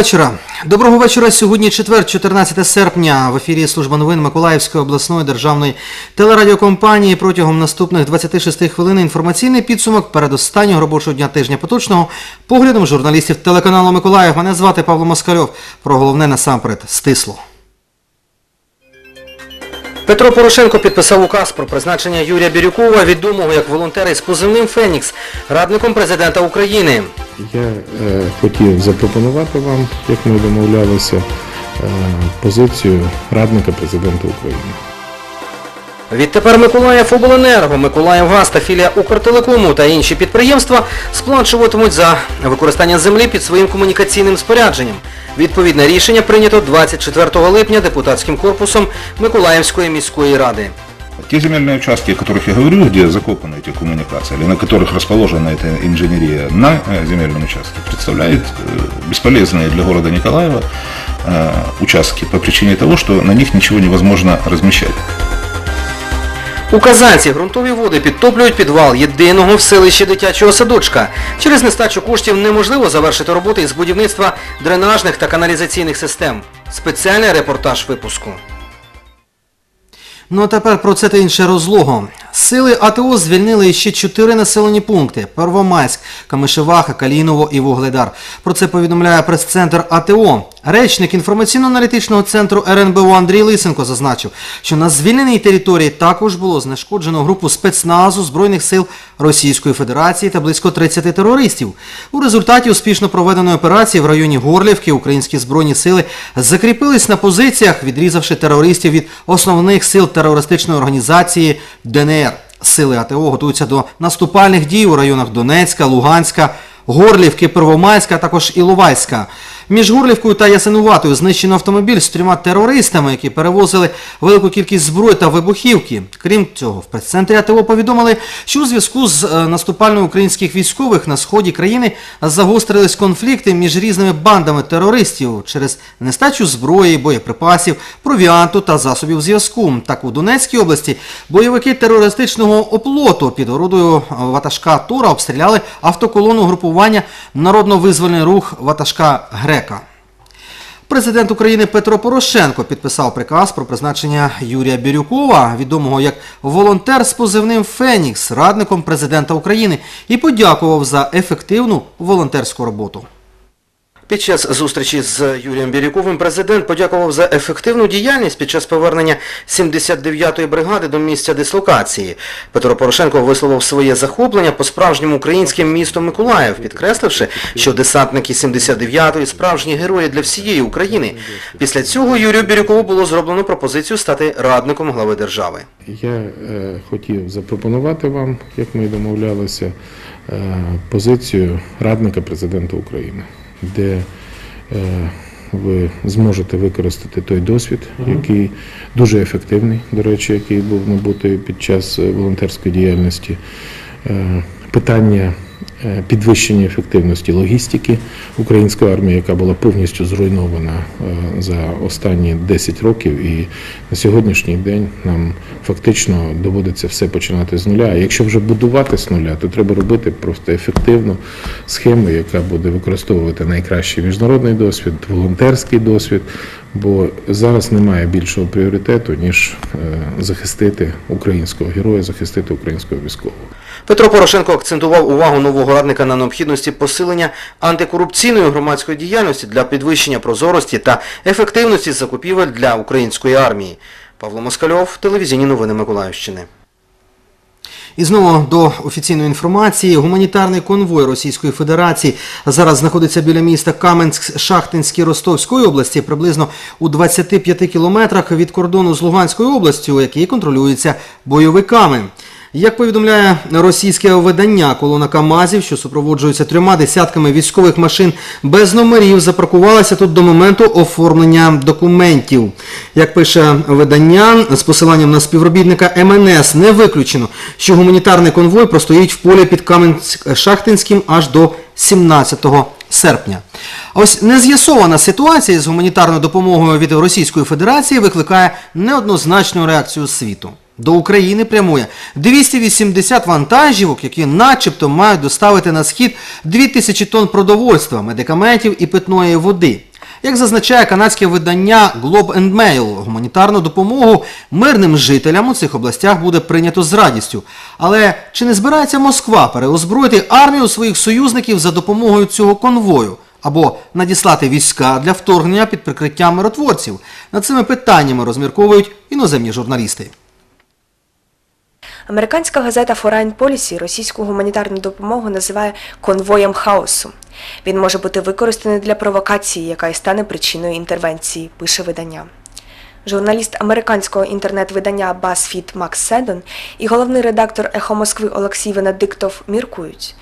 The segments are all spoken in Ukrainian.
Вечора. Доброго вечора. Сьогодні четвер, 14 серпня. В ефірі служба новин Миколаївської обласної державної телерадіокомпанії. Протягом наступних 26 хвилин інформаційний підсумок передостаннього робочого дня тижня поточного поглядом журналістів телеканалу Миколаїв. Мене звати Павло Москальов. Про головне насамперед стисло. Петро Порошенко підписав указ про призначення Юрія Бірюкова, відомого як волонтера із позивним Фенікс, радником президента України. Я е, хотів запропонувати вам, як ми домовлялися, е, позицію радника президента України. Відтепер Миколаїв Обленерго, Миколаївгаз та філія Укртелекому та інші підприємства сплачуватимуть за використання землі під своїм комунікаційним спорядженням. Відповідне рішення прийнято 24 липня депутатським корпусом Миколаївської міської ради. Те земельные участки, о которых я говорю, где закопаны эти коммуникации, или на которых расположена эта инженерия на э, земельном участке, представляют э, бесполезные для города Николаева э, участки по причине того, что на них ничего невозможно размещать. У Казанці ґрунтові води підтоплюють підвал єдиного в селищі дитячого садочка. Через нестачу коштів неможливо завершити роботи із будівництва дренажних та каналізаційних систем. Спеціальний репортаж випуску. Ну а тепер про це та інше розлого. Сили АТО звільнили ще чотири населені пункти: Первомайськ, Камишеваха, Каліново і Вугледар. Про це повідомляє прес-центр АТО. Речник інформаційно-аналітичного центру РНБО Андрій Лисенко зазначив, що на звільненій території також було знешкоджено групу спецназу Збройних сил Російської Федерації та близько 30 терористів. У результаті успішно проведеної операції в районі Горлівки українські збройні сили закріпились на позиціях, відрізавши терористів від основних сил терористичної організації ДНР. Сили АТО готуються до наступальних дій у районах Донецька, Луганська, Горлівки, Первомайська, а також Іловайська. Між Горлівкою та Ясинуватою знищено автомобіль з трьома терористами, які перевозили велику кількість зброї та вибухівки. Крім цього, в прес-центрі АТО повідомили, що у зв'язку з е, наступальною українських військових на сході країни загострились конфлікти між різними бандами терористів через нестачу зброї, боєприпасів, провіанту та засобів зв'язку. Так у Донецькій області бойовики терористичного оплоту під орудою ватажка Тура обстріляли автоколону групування Народно-визвольний рух ватажка Грека. Президент України Петро Порошенко підписав приказ про призначення Юрія Бірюкова, відомого як волонтер з позивним Фенікс, радником президента України, і подякував за ефективну волонтерську роботу. Під час зустрічі з Юрієм Бірюковим президент подякував за ефективну діяльність під час повернення 79-ї бригади до місця дислокації. Петро Порошенко висловив своє захоплення по справжньому українським містом Миколаїв, підкресливши, що десантники 79-ї справжні герої для всієї України. Після цього Юрію Бірюкову було зроблено пропозицію стати радником глави держави. Я е, хотів запропонувати вам, як ми домовлялися, е, позицію радника президента України, де е, ви зможете використати той досвід, який дуже ефективний, до речі, який був набутий під час е, волонтерської діяльності. Е, Питання підвищення ефективності логістики української армії, яка була повністю зруйнована е, за останні 10 років, і на сьогоднішній день нам фактично доводиться все починати з нуля. Якщо вже будувати з нуля, то треба робити просто ефективну схему, яка буде використовувати найкращий міжнародний досвід, волонтерський досвід. Бо зараз немає більшого пріоритету ніж е, захистити українського героя, захистити українського військового. Петро Порошенко акцентував увагу нового радника на необхідності посилення антикорупційної громадської діяльності для підвищення прозорості та ефективності закупівель для української армії. Павло Москальов, телевізійні новини Миколаївщини. І знову до офіційної інформації. Гуманітарний конвой Російської Федерації зараз знаходиться біля міста Каменськ-Шахтинській Ростовської області, приблизно у 25 кілометрах від кордону з Луганською областю, який контролюється бойовиками. Як повідомляє російське видання, колона КАМАЗів, що супроводжується трьома десятками військових машин без номерів, запаркувалася тут до моменту оформлення документів. Як пише видання, з посиланням на співробітника МНС не виключено, що гуманітарний конвой простоїть в полі під Каменськ-Шахтинським аж до 17 серпня. Ось нез'ясована ситуація з гуманітарною допомогою від Російської Федерації викликає неоднозначну реакцію світу. До України прямує 280 вантажівок, які начебто мають доставити на схід 2000 тонн продовольства, медикаментів і питної води. Як зазначає канадське видання Globe and Mail, гуманітарну допомогу мирним жителям у цих областях буде прийнято з радістю. Але чи не збирається Москва переозброїти армію своїх союзників за допомогою цього конвою? Або надіслати війська для вторгнення під прикриттям миротворців? Над цими питаннями розмірковують іноземні журналісти. Американська газета Foreign Policy російську гуманітарну допомогу називає конвоєм хаосу. Він може бути використаний для провокації, яка і стане причиною інтервенції, пише видання. Журналіст американського інтернет-видання BuzzFeed Макс Седон і головний редактор Ехо Москви Олексій Венедиктов міркують.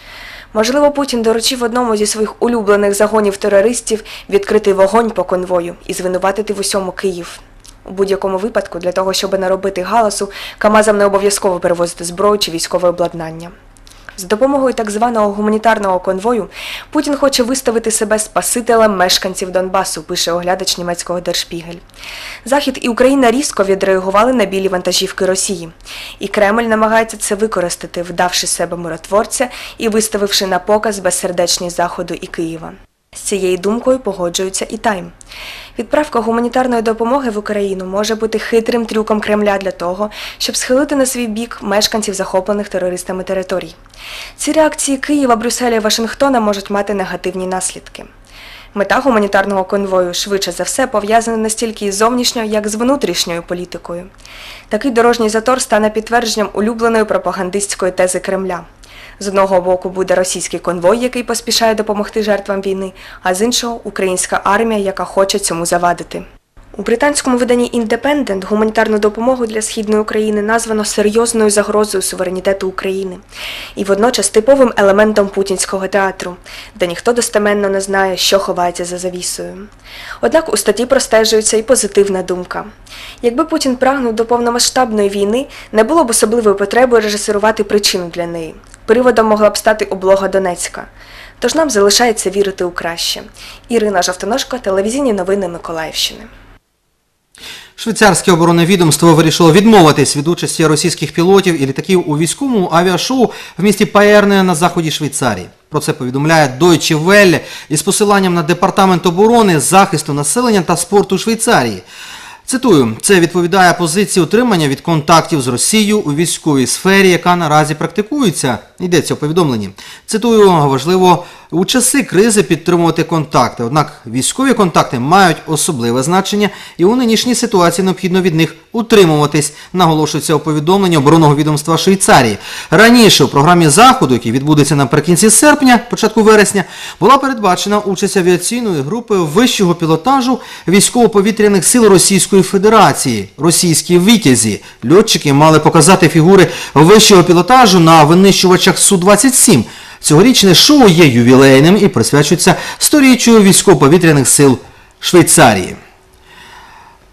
Можливо, Путін доручив одному зі своїх улюблених загонів терористів відкрити вогонь по конвою і звинуватити в усьому Київ. У будь-якому випадку, для того, щоб не робити галасу, Камазам не обов'язково перевозити зброю чи військове обладнання. З допомогою так званого гуманітарного конвою Путін хоче виставити себе спасителем мешканців Донбасу, пише оглядач німецького Дершпігель. Захід і Україна різко відреагували на білі вантажівки Росії. І Кремль намагається це використати, вдавши себе миротворця і виставивши на показ безсердечність Заходу і Києва. З цією думкою погоджується і Тайм. Відправка гуманітарної допомоги в Україну може бути хитрим трюком Кремля для того, щоб схилити на свій бік мешканців захоплених терористами територій. Ці реакції Києва, Брюсселя і Вашингтона можуть мати негативні наслідки. Мета гуманітарного конвою швидше за все пов'язана не стільки із зовнішньою, як з внутрішньою політикою. Такий дорожній затор стане підтвердженням улюбленої пропагандистської тези Кремля. З одного боку буде російський конвой, який поспішає допомогти жертвам війни, а з іншого українська армія, яка хоче цьому завадити. У британському виданні Independent гуманітарну допомогу для східної України названо серйозною загрозою суверенітету України і водночас типовим елементом путінського театру, де ніхто достеменно не знає, що ховається за завісою. Однак у статті простежується і позитивна думка. Якби Путін прагнув до повномасштабної війни, не було б особливої потреби режисерувати причину для неї. Приводом могла б стати облога Донецька. Тож нам залишається вірити у краще. Ірина Жовтоножко, телевізійні новини Миколаївщини. Швейцарське оборонне відомство вирішило відмовитись від участі російських пілотів і літаків у військовому авіашоу в місті Паєрне на заході Швейцарії. Про це повідомляє Deutsche Welle із посиланням на департамент оборони, захисту населення та спорту Швейцарії. Цитую, це відповідає позиції утримання від контактів з Росією у військовій сфері, яка наразі практикується. Йдеться у повідомленні. Цитую, важливо у часи кризи підтримувати контакти. Однак військові контакти мають особливе значення, і у нинішній ситуації необхідно від них утримуватись, наголошується у повідомленні оборонного відомства Швейцарії. Раніше у програмі заходу, який відбудеться наприкінці серпня, початку вересня, була передбачена участь авіаційної групи вищого пілотажу військово-повітряних сил Російської Федерації, російські вітязі. Льотчики мали показати фігури вищого пілотажу на винищувачах Су-27. Цьогорічне шоу є ювілейним і присвячується сторіччю військово-повітряних сил Швейцарії.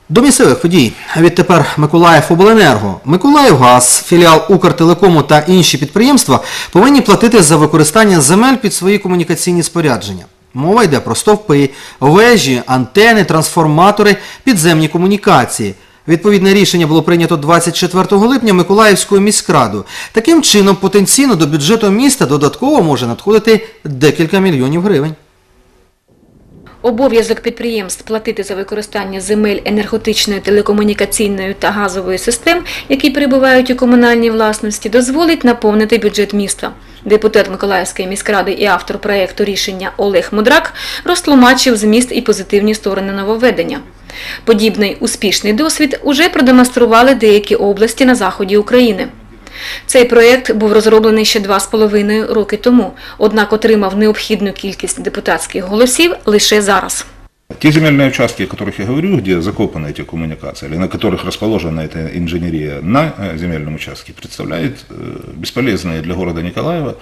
До місцевих подій. Відтепер Миколаїв Обленерго. Миколаївгаз, філіал Укртелекому та інші підприємства повинні платити за використання земель під свої комунікаційні спорядження. Мова йде про стовпи, вежі, антени, трансформатори, підземні комунікації. Відповідне рішення було прийнято 24 липня Миколаївською міськрадою. Таким чином, потенційно до бюджету міста додатково може надходити декілька мільйонів гривень. Обов'язок підприємств платити за використання земель енергетичної, телекомунікаційної та газової систем, які перебувають у комунальній власності, дозволить наповнити бюджет міста. Депутат Миколаївської міськради і автор проєкту рішення Олег Мудрак розтлумачив зміст і позитивні сторони нововведення. Подібний успішний досвід уже продемонстрували деякі області на заході України. Цей проєкт був розроблений ще два з половиною роки тому, однак отримав необхідну кількість депутатських голосів лише зараз. Те земельные участки, о которых я говорю, где закопаны эти коммуникации, или на которых расположена эта инженерия на э, земельном участке, представляют э, бесполезные для города Николаева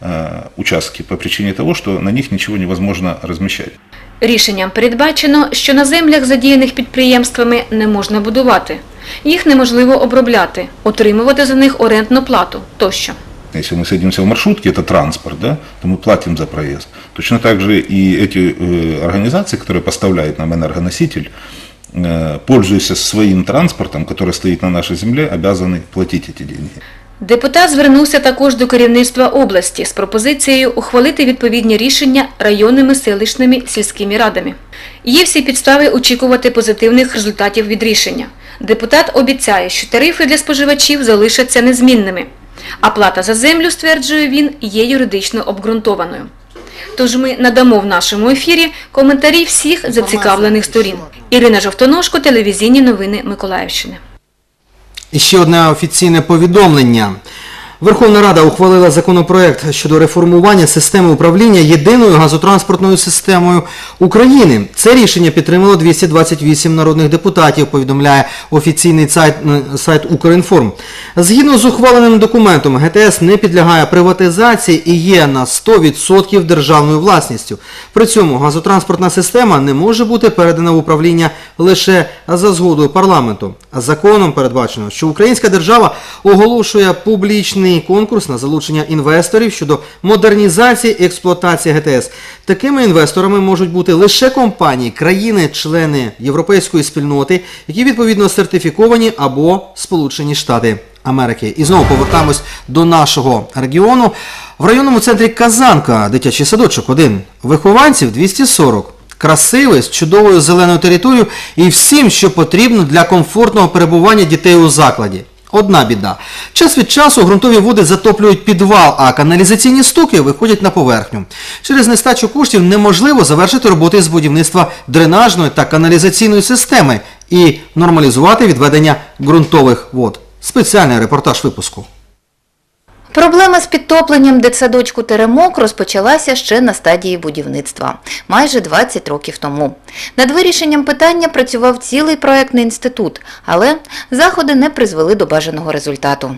э, участки по причине того, что на них ничего невозможно размещать. Рішенням передбачено, що на землях, задіяних підприємствами, не можна будувати. Їх неможливо обробляти, отримувати за них орендну плату тощо. Если мы садимся в маршрутке, это транспорт, да, то мы платим за проезд. Точно так же и эти э, организации, которые поставляют нам энергоноситель, э, пользуясь своим транспортом, который стоит на нашей земле, обязаны платить эти деньги. Депутат звернувся також до керівництва області з пропозицією ухвалити відповідні рішення районними, селищними, сільськими радами. Є всі підстави очікувати позитивних результатів від рішення. Депутат обіцяє, що тарифи для споживачів залишаться незмінними, а плата за землю, стверджує він, є юридично обґрунтованою. Тож ми надамо в нашому ефірі коментарі всіх зацікавлених сторін. Ірина Жовтоножко, телевізійні новини Миколаївщини. І ще одне офіційне повідомлення. Верховна Рада ухвалила законопроект щодо реформування системи управління єдиною газотранспортною системою України. Це рішення підтримало 228 народних депутатів, повідомляє офіційний сайт, е, сайт Укрінформ. Згідно з ухваленим документом, ГТС не підлягає приватизації і є на 100% державною власністю. При цьому газотранспортна система не може бути передана в управління лише за згодою парламенту. Законом передбачено, що українська держава оголошує публічний конкурс на залучення інвесторів щодо модернізації і експлуатації ГТС. Такими інвесторами можуть бути лише компанії, країни-члени Європейської спільноти, які відповідно сертифіковані або Сполучені Штати Америки. І знову повертаємось до нашого регіону. В районному центрі Казанка, дитячий садочок 1, вихованців 240. Красивий, з чудовою зеленою територією і всім, що потрібно для комфортного перебування дітей у закладі. Одна біда. Час від часу ґрунтові води затоплюють підвал, а каналізаційні стуки виходять на поверхню. Через нестачу коштів неможливо завершити роботи з будівництва дренажної та каналізаційної системи і нормалізувати відведення ґрунтових вод. Спеціальний репортаж випуску. Проблема з підтопленням дитсадочку Теремок розпочалася ще на стадії будівництва, майже 20 років тому. Над вирішенням питання працював цілий проектний інститут, але заходи не призвели до бажаного результату.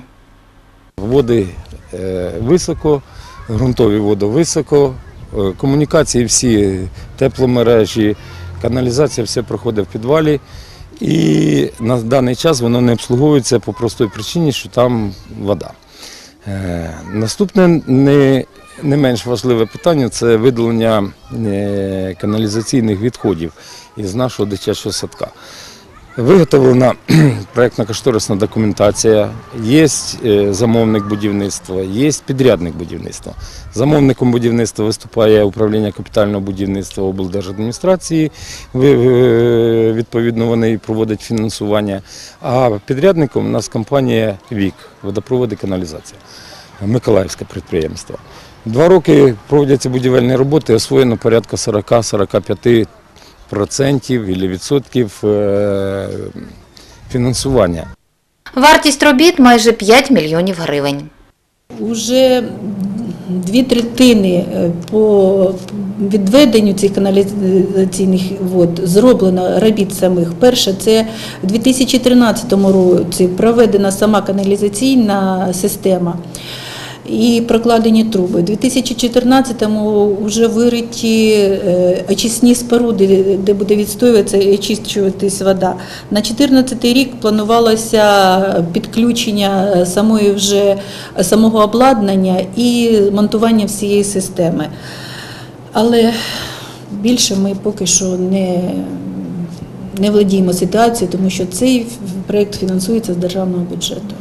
Води е, високо, ґрунтові води високо, е, комунікації всі, тепломережі, каналізація все проходить в підвалі. І на даний час воно не обслуговується по простій причині, що там вода. Е, Наступне не, не менш важливе питання це видалення е, каналізаційних відходів із нашого дитячого садка. Виготовлена проєктно-кошторисна документація, є е, замовник будівництва, є підрядник будівництва. Замовником будівництва виступає управління капітального будівництва облдержадміністрації, ви- відповідно вони проводять фінансування. А підрядником у нас компанія ВІК, водопроводи каналізація, Миколаївське підприємство. Два роки проводяться будівельні роботи, освоєно порядка 40-45 процентів або відсотків е, фінансування. Вартість робіт майже 5 мільйонів гривень. Уже дві третини е, по відведенню цих каналізаційних вод зроблено робіт самих. Перше, це в 2013 році проведена сама каналізаційна система. І прокладені труби. У 2014-му вже вириті е, очисні споруди, де буде відстоюватися і очищуватись вода. На 2014 рік планувалося підключення е, самої вже самого обладнання і монтування всієї системи. Але більше ми поки що не, не владіємо ситуацією, тому що цей проєкт фінансується з державного бюджету.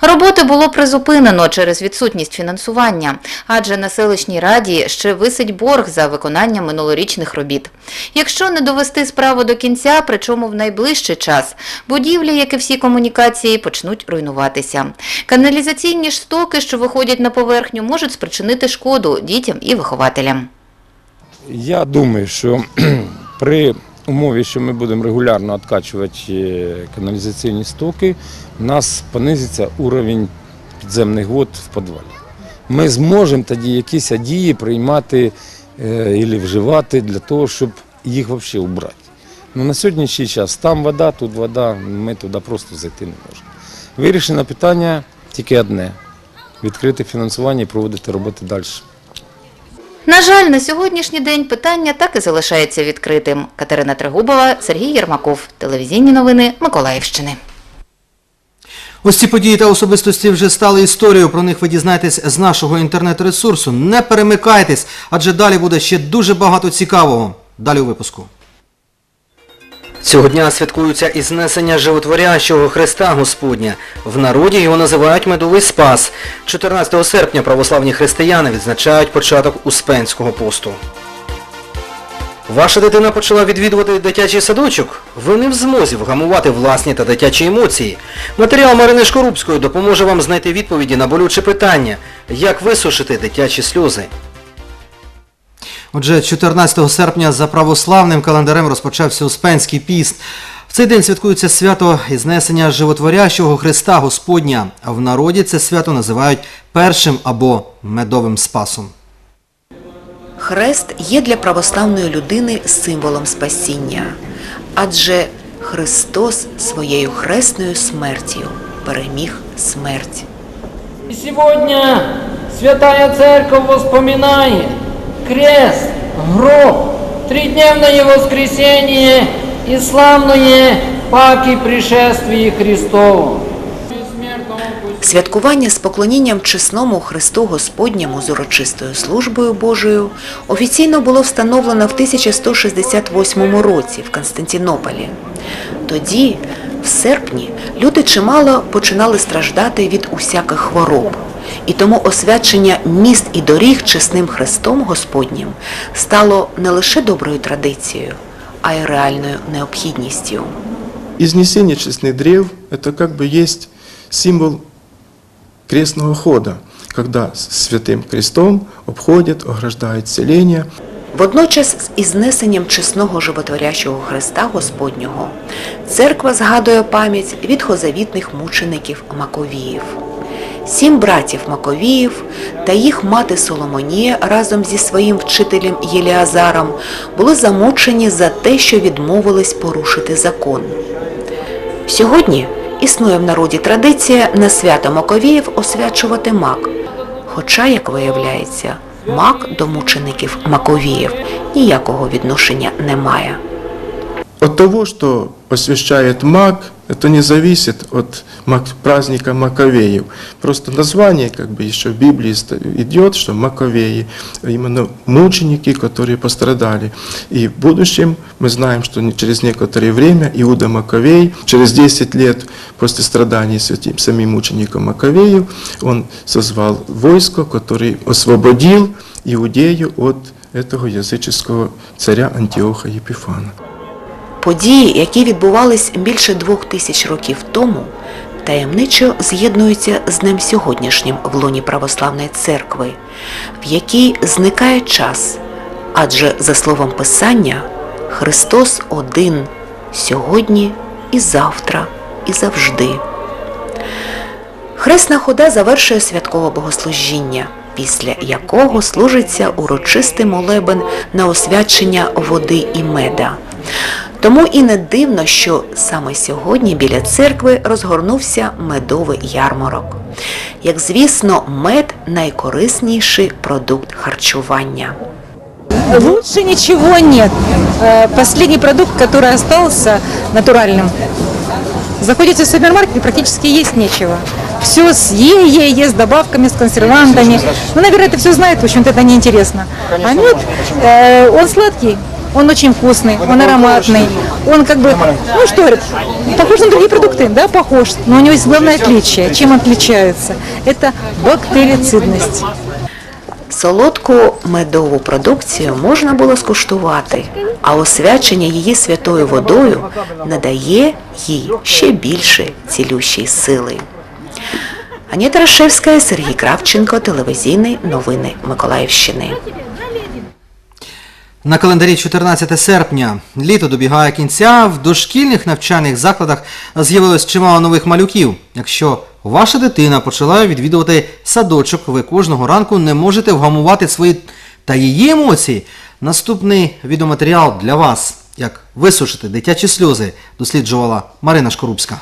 Роботи було призупинено через відсутність фінансування, адже на селищній раді ще висить борг за виконання минулорічних робіт. Якщо не довести справу до кінця, причому в найближчий час, будівлі, як і всі комунікації, почнуть руйнуватися. Каналізаційні ж стоки, що виходять на поверхню, можуть спричинити шкоду дітям і вихователям. Я думаю, що при умові, що ми будемо регулярно відкачувати е, каналізаційні стоки, у нас понизиться уровень підземних вод в підвалі. Ми зможемо тоді якісь дії приймати або вживати для того, щоб їх взагалі убрати. Ну, на сьогоднішній час там вода, тут вода, ми туди просто зайти не можемо. Вирішено питання тільки одне відкрити фінансування і проводити роботи далі. На жаль, на сьогоднішній день питання так і залишається відкритим. Катерина Трегубова, Сергій Єрмаков. Телевізійні новини Миколаївщини. Ось ці події та особистості вже стали історією. Про них ви дізнаєтесь з нашого інтернет-ресурсу. Не перемикайтесь, адже далі буде ще дуже багато цікавого. Далі у випуску. Цього дня святкується і знесення животворящого Христа Господня. В народі його називають Медовий Спас. 14 серпня православні християни відзначають початок Успенського посту. Ваша дитина почала відвідувати дитячий садочок? Ви не в змозі вгамувати власні та дитячі емоції. Матеріал Марини Шкорубської допоможе вам знайти відповіді на болюче питання, як висушити дитячі сльози. Отже, 14 серпня за православним календарем розпочався Успенський піст. В цей день святкується свято і знесення животворящого Христа Господня, а в народі це свято називають першим або медовим спасом. Хрест є для православної людини символом спасіння, адже Христос своєю хресною смертю переміг смерть. И сегодня Святая Церковь воспоминает крест, гроб, тридневное воскресение и славное паки пришествие Христово. Святкування з поклонінням чесному Христу Господньому з урочистою службою Божою офіційно було встановлено в 1168 році в Константинополі. Тоді, в серпні, люди чимало починали страждати від усяких хвороб І тому освячення міст і доріг чесним Христом Господнім стало не лише доброю традицією, а й реальною необхідністю. Изнесение честных древ – это как бы есть символ крестного хода, когда с святым крестом обходят, ограждают селение. Водночас з ізнесенням чесного животворящого Христа Господнього церква згадує пам'ять відхозавітних мучеників Маковіїв. Сім братів Маковіїв та їх мати Соломонія разом зі своїм вчителем Єліазаром були замучені за те, що відмовились порушити закон. Сьогодні існує в народі традиція на свято Маковіїв освячувати мак. Хоча, як виявляється, мак до мучеників Маковіїв ніякого відношення не має. От того, что освящает маг, это не зависит от мак- праздника Маковеев. Просто название как бы еще в Библии ст- идет, что Маковеи, именно мученики, которые пострадали. И в будущем мы знаем, что не- через некоторое время Иуда Маковей, через 10 лет после страданий святым, самим мучеником Маковеев, он созвал войско, который освободил Иудею от этого языческого царя Антиоха Епифана. Події, які відбувались більше двох тисяч років тому, таємничо з'єднуються з днем сьогоднішнім в лоні православної церкви, в якій зникає час, адже за словом Писання Христос один сьогодні і завтра, і завжди. Хресна хода завершує святкове богослужіння, після якого служиться урочистий молебен на освячення води і меда. Тому і не дивно, що саме сьогодні біля церкви розгорнувся медовий ярмарок. Як звісно, мед найкорисніший продукт харчування. Лучше ничего нет. Э, Последний продукт, который остался натуральным. Заходите в супермаркет и практически есть нечего. Все с е-е-е, с добавками, с консервантами. Ну, наверное, это все знает, в общем-то, это неинтересно. А мед, э, он сладкий, он очень вкусный, он ароматный. Он как бы, ну что, похож на другие продукты, да, похож. Но у него есть главное отличие. Чем он отличается? Это бактерицидность. Солодку медову продукцію можна було скуштувати, а освячення її святою водою надає їй ще більше цілющої сили. Аніта Рашевська, Сергій Кравченко, телевізійні новини Миколаївщини. На календарі 14 серпня літо добігає кінця. В дошкільних навчальних закладах з'явилось чимало нових малюків. Якщо ваша дитина почала відвідувати садочок, ви кожного ранку не можете вгамувати свої та її емоції. Наступний відеоматеріал для вас. Як висушити дитячі сльози, досліджувала Марина Шкорубська.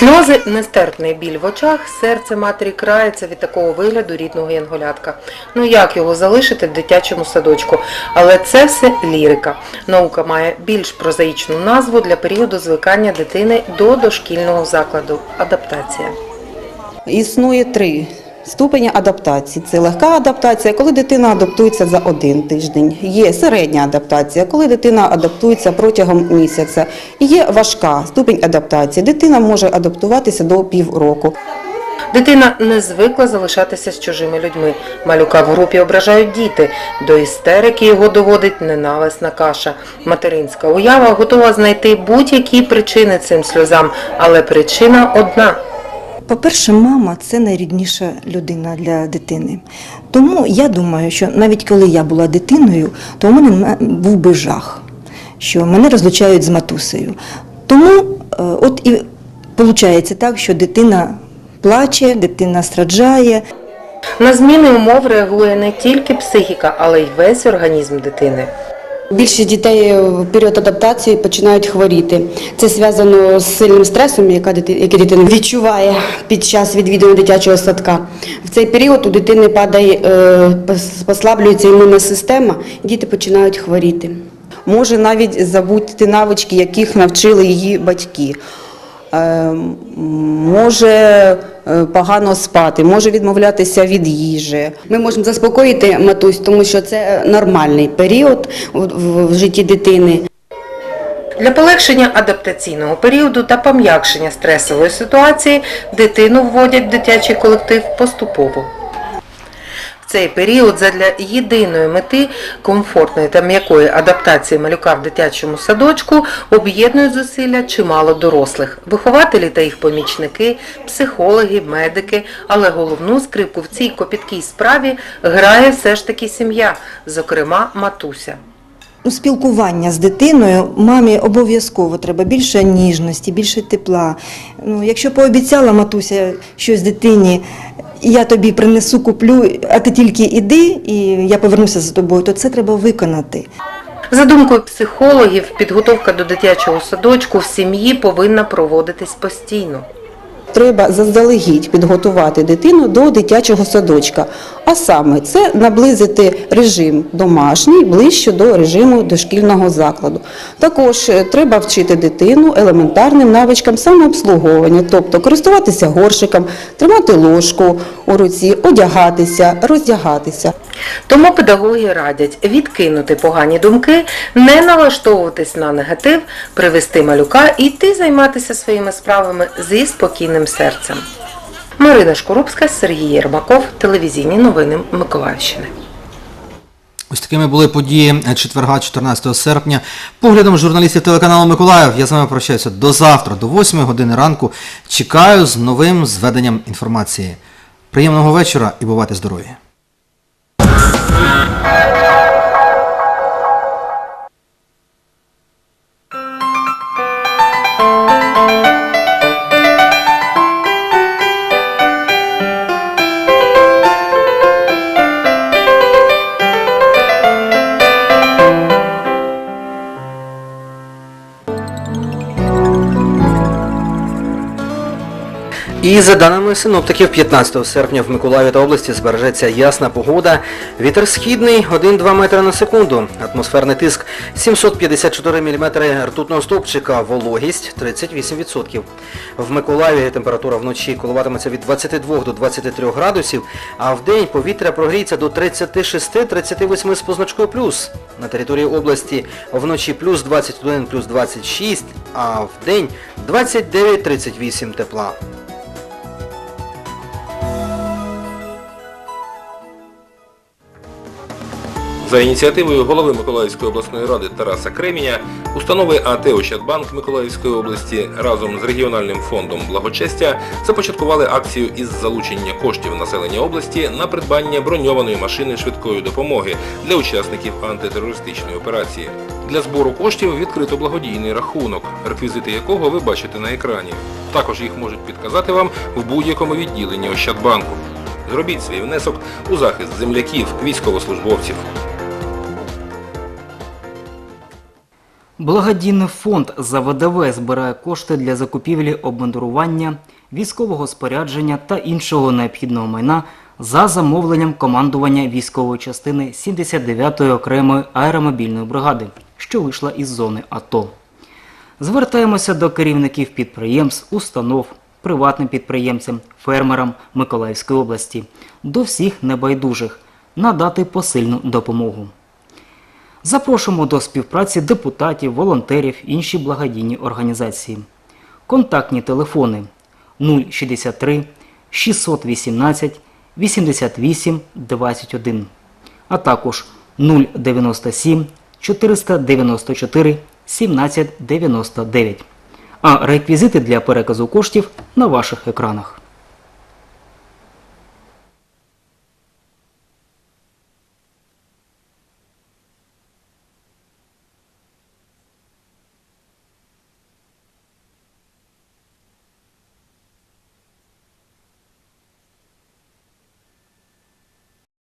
Сльози, нестерпний біль в очах, серце матері крається від такого вигляду рідного янголятка. Ну як його залишити в дитячому садочку? Але це все лірика. Наука має більш прозаїчну назву для періоду звикання дитини до дошкільного закладу адаптація. Існує три ступені адаптації. Це легка адаптація, коли дитина адаптується за один тиждень. Є середня адаптація, коли дитина адаптується протягом місяця. І є важка ступінь адаптації. Дитина може адаптуватися до півроку. Дитина не звикла залишатися з чужими людьми. Малюка в групі ображають діти. До істерики його доводить ненависна каша. Материнська уява готова знайти будь-які причини цим сльозам, але причина одна. По-перше, мама це найрідніша людина для дитини. Тому я думаю, що навіть коли я була дитиною, то у мене був би жах, що мене розлучають з матусею. Тому е, от і виходить так, що дитина плаче, дитина страждає. На зміни умов реагує не тільки психіка, але й весь організм дитини. Більшість дітей в період адаптації починають хворіти. Це зв'язано з сильним стресом, який дитина відчуває під час відвідування дитячого садка. В цей період у дитини падає, е, послаблюється імунна система, діти починають хворіти. Може навіть забути навички, яких навчили її батьки. Е, Може е, погано спати, може відмовлятися від їжі. Ми можемо заспокоїти матусь, тому що це нормальний період в, житті дитини. Для полегшення адаптаційного періоду та пом'якшення стресової ситуації дитину вводять в дитячий колектив поступово. Цей період задля єдиної мети комфортної та м'якої адаптації малюка в дитячому садочку об'єднують зусилля чимало дорослих – вихователі та їх помічники, психологи, медики, але головну скрипку в цій копіткій справі грає все ж таки сім'я, зокрема матуся. У спілкування з дитиною мамі обов'язково треба більше ніжності, більше тепла. Ну, якщо пообіцяла матуся щось дитині, я тобі принесу, куплю, а ти тільки іди, і я повернуся за тобою, то це треба виконати. За думкою психологів, підготовка до дитячого садочку в сім'ї повинна проводитись постійно. Треба заздалегідь підготувати дитину до дитячого садочка. А саме це наблизити режим домашній ближче до режиму дошкільного закладу. Також е, треба вчити дитину елементарним навичкам самообслуговування, тобто користуватися горшиком, тримати ложку у руці, одягатися, роздягатися. Тому педагоги радять відкинути погані думки, не налаштовуватись на негатив, привести малюка і йти займатися своїми справами зі спокійним серцем. Марина Шкурубська, Сергій Єрмаков, телевізійні новини Миколаївщини. Ось такими були події четверга 14 серпня. Поглядом журналістів телеканалу Миколаїв я з вами прощаюся до завтра, до 8 години ранку. Чекаю з новим зведенням інформації. Приємного вечора і бувайте здорові! І за даними синоптиків, 15 серпня в Миколаєві та області збережеться ясна погода. Вітер східний 1-2 метри на секунду. Атмосферний тиск 754 мм ртутного стовпчика, вологість 38%. В Миколаєві температура вночі коливатиметься від 22 до 23 градусів, а в день повітря прогріється до 36-38 з позначкою плюс. На території області вночі плюс 21, плюс 26, а в день 29-38 тепла. За ініціативою голови Миколаївської обласної ради Тараса Креміня, установи АТ Ощадбанк Миколаївської області разом з регіональним фондом благочестя започаткували акцію із залучення коштів населення області на придбання броньованої машини швидкої допомоги для учасників антитерористичної операції. Для збору коштів відкрито благодійний рахунок, реквізити якого ви бачите на екрані. Також їх можуть підказати вам в будь-якому відділенні Ощадбанку. Зробіть свій внесок у захист земляків, військовослужбовців. Благодійний фонд за ВДВ збирає кошти для закупівлі обмундирування, військового спорядження та іншого необхідного майна за замовленням командування військової частини 79-ї окремої аеромобільної бригади, що вийшла із зони АТО. Звертаємося до керівників підприємств, установ, приватним підприємцям, фермерам Миколаївської області, до всіх небайдужих надати посильну допомогу. Запрошуємо до співпраці депутатів, волонтерів, інші благодійні організації. Контактні телефони 063 618 88 21, а також 097 494 1799. А реквізити для переказу коштів на ваших екранах.